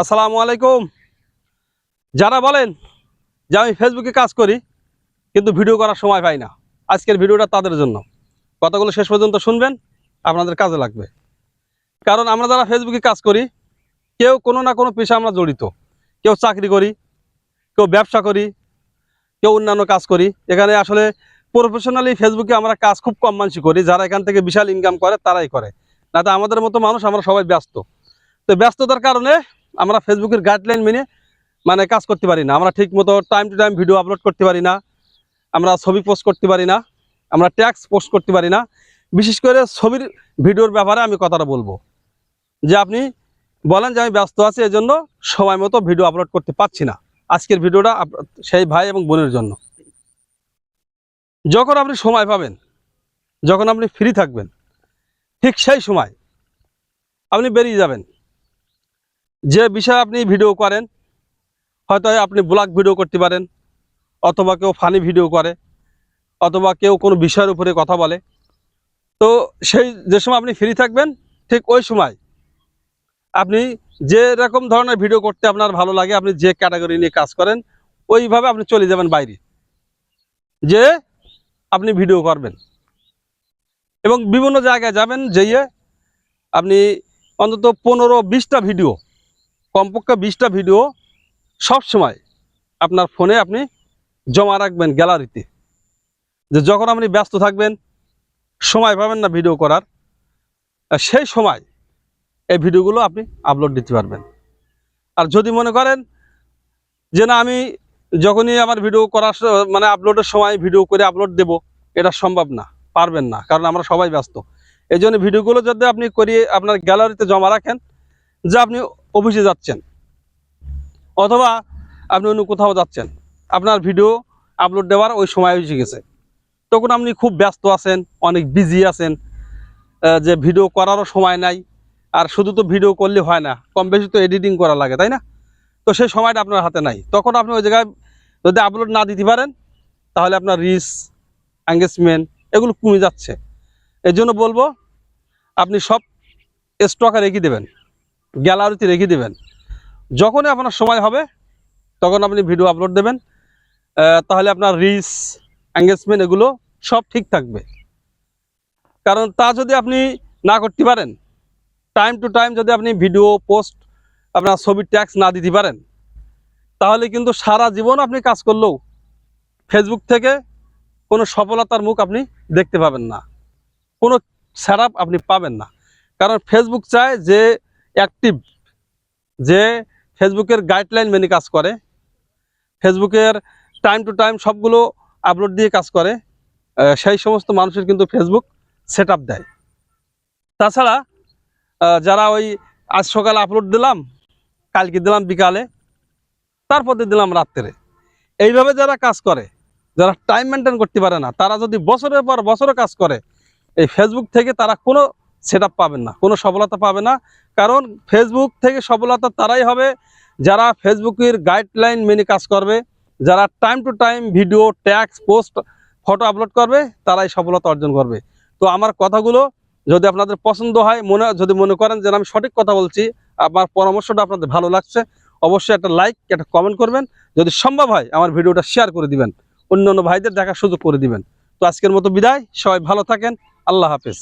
আসসালামু আলাইকুম। যারা বলেন যে আমি ফেসবুকে কাজ করি, কিন্তু ভিডিও করার সময় পাই না। আজকের ভিডিওটা তাদের জন্য। কথাগুলো শেষ পর্যন্ত শুনবেন, আপনাদের কাজে লাগবে। কারণ আমরা যারা ফেসবুকে কাজ করি, কেউ কোনো না কোনো পেশা আমরা জড়িত। কেউ চাকরি করি, কেউ ব্যবসা করি, কেউ অন্যান্য কাজ করি। এখানে আসলে প্রফেশনালি ফেসবুকে আমরা কাজ খুব কম মানুষই করি। যারা এখান থেকে বিশাল ইনকাম করে, তারাই করে। না তো আমাদের মতো মানুষ, আমরা সবাই ব্যস্ত। তো ব্যস্ততার কারণে আমরা ফেসবুকের গাইডলাইন মেনে মানে কাজ করতে পারি না। আমরা ঠিক মতো time to time video upload করতে পারি না। আমরা ছবি পোস্ট করতে পারি না। আমরা ট্যাক্স পোস্ট করতে পারি না। বিশেষ করে ছবির ভিডিওর ব্যাপারে আমি কথাটা বলব। যে আপনি বলেন যে আমি ব্যস্ত আছি এই জন্য সময় মতো ভিডিও আপলোড করতে পারছি না। আজকের ভিডিওটা সেই ভাই এবং বোনের জন্য। যখন আপনি সময় পাবেন, যখন আপনি ফ্রি থাকবেন, ঠিক সেই সময় আপনি বেরিয়ে যাবেন। যে বিষয়ে আপনি ভিডিও করেন, হয়তো আপনি ব্লগ ভিডিও করতে পারেন, অথবা কেউ ফানি ভিডিও করে, অথবা কেউ কোনো বিষয়ের উপরে কথা বলে। তো সেই যে সময় আপনি ফ্রি থাকবেন, ঠিক ওই সময় আপনি যে রকম ধরনের ভিডিও করতে আপনার ভালো লাগে, আপনি যে ক্যাটাগরি নিয়ে কাজ করেন, ওইভাবে আপনি চলে যাবেন বাইরে। যে আপনি ভিডিও করবেন। এবং বিভিন্ন জায়গায় যাবেন, যেয়ে আপনি অন্তত পনেরো, বিশটা ভিডিও কমপক্ষে বিশটা ভিডিও সব সময় আপনার ফোনে আপনি জমা রাখবেন গ্যালারিতে। যে যখন আপনি ব্যস্ত থাকবেন, সময় পাবেন না ভিডিও করার সেই সময় এই ভিডিওগুলো আপনি আপলোড দিতে পারবেন। আর যদি মনে করেন যে না, আমি যখনই আমার ভিডিও করার মানে আপলোডের সময় ভিডিও করে আপলোড দেব, এটা সম্ভব না, পারবেন না, কারণ আমরা সবাই ব্যস্ত। এই জন্য ভিডিওগুলো যদি আপনি করিয়ে আপনার গ্যালারিতে জমা রাখেন যে আপনি অফিসে যাচ্ছেন অথবা আপনি অন্য কোথাও যাচ্ছেন, আপনার ভিডিও আপলোড দেওয়ার ওই সময় এসে গেছে। তখন আপনি খুব ব্যস্ত আছেন, অনেক বিজি আছেন যে ভিডিও করারও সময় নাই, আর শুধু তো ভিডিও করলে হয় না, কম বেশি তো এডিটিং করা লাগে, তাই না? তো সেই সময়টা আপনার হাতে নাই। তখন আপনি ওই জায়গায় যদি আপলোড না দিতে পারেন, তাহলে আপনার রিস এঙ্গেজমেন্ট এগুলো কমে যাচ্ছে। এই জন্য বলব, আপনি সব স্টকে রেখে দেবেন। গ্যালারিতে রেখে দেবেন। যখনই আপনার সময় হবে, তখন আপনি ভিডিও আপলোড দেবেন। তাহলে আপনার রিস এঙ্গেজমেন্ট এগুলো সব ঠিক থাকবে। কারণ তা যদি আপনি না করতে পারেন টাইম টু টাইম যদি আপনি ভিডিও পোস্ট আপনার ছবির ট্যাক্স না দিতে পারেন, তাহলে কিন্তু সারা জীবন আপনি কাজ করলেও ফেসবুক থেকে কোনো সফলতার মুখ আপনি দেখতে পাবেন না। কোনো সেট আপনি পাবেন না। কারণ ফেসবুক চায় যে অ্যাক্টিভ যে ফেসবুকের গাইডলাইন মেনে কাজ করে ফেসবুকের টাইম টু টাইম সবগুলো আপলোড দিয়ে কাজ করে সেই সমস্ত মানুষের কিন্তু ফেসবুক সেট দেয়। তাছাড়া যারা ওই আজ সকালে আপলোড দিলাম, কালকে দিলাম বিকালে, তারপরে দিলাম রাত্রে। এইভাবে যারা কাজ করে, যারা টাইম মেনটেন করতে পারে না, তারা যদি বছরের পর বছরও কাজ করে, এই ফেসবুক থেকে তারা কোনো সেট পাবেন না, কোনো সফলতা পাবে না। কারণ ফেসবুক থেকে সফলতা তারাই হবে যারা ফেসবুকের গাইডলাইন মেনে কাজ করবে, যারা time to time video text post photo upload করবে, তারাই সফলতা অর্জন করবে। তো আমার কথাগুলো যদি আপনাদের পছন্দ হয়, মনে যদি মনে করেন যে আমি সঠিক কথা বলছি, আমার পরামর্শটা আপনাদের ভালো লাগছে, অবশ্যই একটা লাইক একটা কমেন্ট করবেন। যদি সম্ভব হয়, আমার ভিডিওটা শেয়ার করে দিবেন অন্য অন্য ভাইদের দেখার সুযোগ করে দিবেন। তো আজকের মতো বিদায়, সবাই ভালো থাকেন, আল্লাহ হাফেজ।